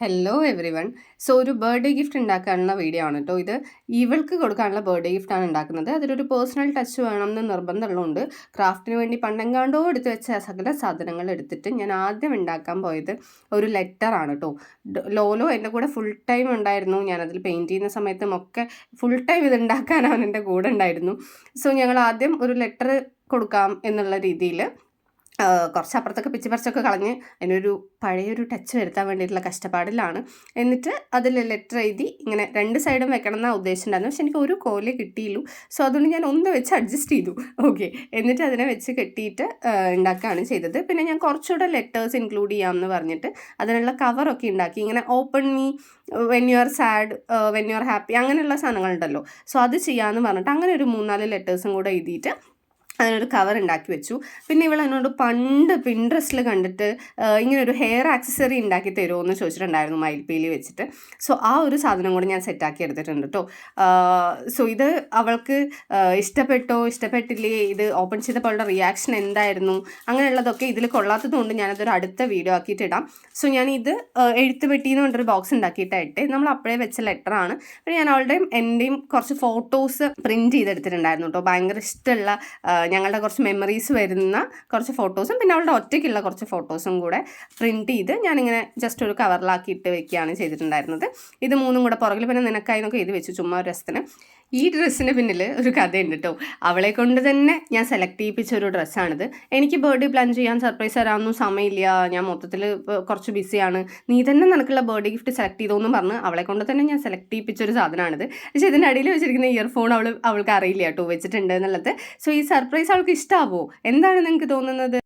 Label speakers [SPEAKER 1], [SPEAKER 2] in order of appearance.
[SPEAKER 1] Hello everyone so ഒരു birthday gift ഉണ്ടാക്കാനുള്ള video ആണ് കേട്ടോ ഇത്. ഇവൾക്ക് കൊടുക്കാനുള്ള ബർത്ത്ഡേ ഗിഫ്റ്റാണ് ഉണ്ടാക്കുന്നത്. അതിലൊരു പേഴ്സണൽ ടച്ച് വേണം എന്ന് നിർബന്ധമുള്ളതുകൊണ്ട് ക്രാഫ്റ്റിന് വേണ്ടി പണ്ടെങ്കാണ്ടോ എടുത്ത് വെച്ച സകല സാധനങ്ങൾ എടുത്തിട്ട് ഞാൻ ആദ്യം ഉണ്ടാക്കാൻ പോയത് ഒരു ലെറ്ററാണ് കേട്ടോ ലോലോ എന്റെ കൂടെ ഫുൾ ടൈം ഉണ്ടായിരുന്നു. ഞാനതിൽ പെയിന്റ് ചെയ്യുന്ന സമയത്തും ഒക്കെ ഫുൾ ടൈം ഇത് ഉണ്ടാക്കാൻ അവൻ എന്റെ കൂടെ ഉണ്ടായിരുന്നു. സോ ഞങ്ങൾ ആദ്യം ഒരു ലെറ്റർ കൊടുക്കാം എന്നുള്ള രീതിയിൽ കുറച്ച് അപ്പുറത്തൊക്കെ പിച്ചി പറിച്ചൊക്കെ കളഞ്ഞ് അതിനൊരു പഴയൊരു ടച്ച് വരുത്താൻ വേണ്ടിയിട്ടുള്ള കഷ്ടപ്പാടിലാണ്. എന്നിട്ട് അതിൽ ലെറ്റർ എഴുതി ഇങ്ങനെ രണ്ട് സൈഡും വെക്കണം എന്നാണ് ഉദ്ദേശിച്ചിട്ടുണ്ടായിരുന്നു പക്ഷെ എനിക്ക് ഒരു കോലേ കിട്ടിയില്ലു. സോ അതുകൊണ്ട് ഞാൻ ഒന്ന് വെച്ച് അഡ്ജസ്റ്റ് ചെയ്തു. ഓക്കെ എന്നിട്ട് അതിനെ വെച്ച് കെട്ടിയിട്ട് ഉണ്ടാക്കുകയാണ് ചെയ്തത്. പിന്നെ ഞാൻ കുറച്ചുകൂടെ ലെറ്റേഴ്സ് ഇൻക്ലൂഡ് ചെയ്യാമെന്ന് പറഞ്ഞിട്ട് അതിനുള്ള കവറൊക്കെ ഉണ്ടാക്കി ഇങ്ങനെ open me when you are sad when you are happy അങ്ങനെയുള്ള സാധനങ്ങളുണ്ടല്ലോ. സോ അത് ചെയ്യാമെന്ന് പറഞ്ഞിട്ട് അങ്ങനെ ഒരു മൂന്നാൽ ലെറ്റേഴ്സും കൂടെ എഴുതിയിട്ട് അതിനൊരു കവർ ഉണ്ടാക്കി വെച്ചു. പിന്നെ ഇവൾ എന്നോട് പണ്ട് പിൻട്രസ്റ്റിൽ കണ്ടിട്ട് ഇങ്ങനെ ഒരു ഹെയർ ആക്സസറി ഉണ്ടാക്കി തരുമോ എന്ന് ചോദിച്ചിട്ടുണ്ടായിരുന്നു മയിൽപ്പീലി വെച്ചിട്ട്. സോ ആ ഒരു സാധനം കൂടി ഞാൻ സെറ്റാക്കി എടുത്തിട്ടുണ്ട് കേട്ടോ സോ ഇത് അവൾക്ക് ഇഷ്ടപ്പെട്ടോ ഇഷ്ടപ്പെട്ടില്ലേ? ഇത് ഓപ്പൺ ചെയ്തപ്പോൾ അവളുടെ റിയാക്ഷൻ എന്തായിരുന്നു? അങ്ങനെയുള്ളതൊക്കെ ഇതിൽ കൊള്ളാത്തതുകൊണ്ട് ഞാനതൊരു അടുത്ത വീഡിയോ ആക്കിയിട്ട് ഇടാം. സോ ഞാൻ ഇത് എഴുത്ത് പെട്ടി എന്ന് പറഞ്ഞൊരു ബോക്സ് ഉണ്ടാക്കിയിട്ടായിട്ട് നമ്മൾ അപ്പോഴേ വെച്ച ലെറ്ററാണ് പിന്നെ ഞാൻ അവളുടെയും എന്റെയും കുറച്ച് ഫോട്ടോസ് പ്രിന്റ് ചെയ്തെടുത്തിട്ടുണ്ടായിരുന്നു കേട്ടോ ഭയങ്കര ഇഷ്ടമുള്ള ഞങ്ങളുടെ കുറച്ച് മെമ്മറീസ് വരുന്ന കുറച്ച് ഫോട്ടോസും പിന്നെ അവളുടെ ഒറ്റയ്ക്കുള്ള കുറച്ച് ഫോട്ടോസും കൂടെ പ്രിന്റ് ചെയ്ത് ഞാനിങ്ങനെ ജസ്റ്റ് ഒരു കവറിലാക്കി ഇട്ട് വെക്കുകയാണ് ചെയ്തിട്ടുണ്ടായിരുന്നത്. ഇത് മൂന്നും കൂടെ പുറകിൽ പിന്നെ നിനക്കായിന്നൊക്കെ ഇത് വെച്ചു ചുമ്മാ ഒരു രസത്തിന്. ഈ ഡ്രസ്സിന് പിന്നിൽ ഒരു കഥയുണ്ട് കേട്ടോ അവളെ കൊണ്ട് തന്നെ ഞാൻ സെലക്ട് ചെയ്യിപ്പിച്ച ഒരു ഡ്രസ്സാണിത് എനിക്ക് ബർത്ത്ഡേ പ്ലാൻ ചെയ്യാൻ സർപ്രൈസ് തരാനൊന്നും സമയമില്ല. ഞാൻ മൊത്തത്തിൽ കുറച്ച് ബിസിയാണ് നീ തന്നെ നിനക്കുള്ള ബർത്ത്ഡേ ഗിഫ്റ്റ് സെലക്ട് ചെയ്തോന്നും പറഞ്ഞ് അവളെ കൊണ്ട് തന്നെ ഞാൻ സെലക്ട് ചെയ്യിപ്പിച്ച ഒരു സാധനമാണിത് പക്ഷേ ഇതിന്റെ അടിയിൽ വെച്ചിരിക്കുന്ന ഇയർഫോൺ അവൾ അവൾക്ക് അറിയില്ല കേട്ടോ വെച്ചിട്ടുണ്ട് എന്നുള്ളത്. സോ ഈ സർപ്രൈസ് അവൾക്ക് ഇഷ്ടമാവോ എന്താണ് നിങ്ങൾക്ക് തോന്നുന്നത്?